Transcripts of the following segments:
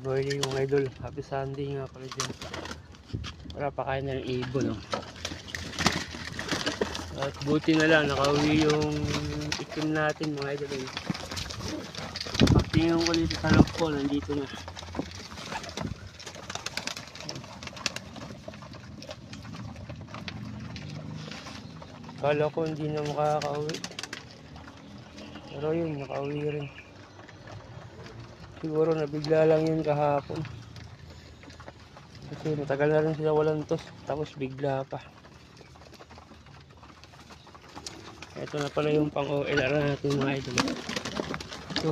Good morning mga idol. Happy Sunday nga pala dyan. Para pakain na ng ibon. No? At buti na lang, nakauwi yung itim natin mga idol. Eh. Pagtingin ko dito sa loob nandito na. Kala ko hindi na makakauwi. Pero yun, nakauwi rin. Siguro nabigla lang yun kahapon. Kasi matagal na rin sila walang tos. Tapos bigla pa. Ito na pala yung pang OLR natin mga idol. Ito.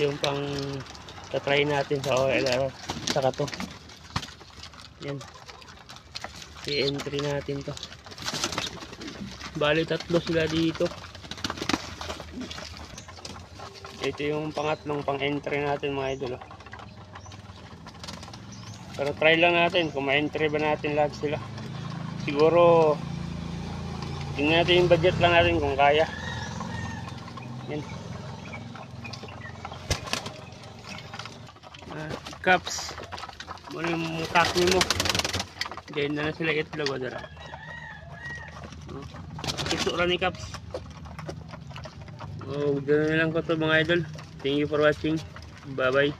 Yung pang tatry natin sa OLR. Saka to. Yan. I-entry natin to. Bali tatlo sila dito. Ito yung pangatlong pang-entry natin mga idol. oh. Pero try lang natin kung ma-entry ba natin lahat sila. Siguro tingnan natin yung budget lang natin kung kaya. Yan. Ah, caps. Ano yung kakni mo? Diyan na sila itlog o dara. Kisura ni caps. Oh, ganoon na lang ko to mga idol. Thank you for watching. Bye bye.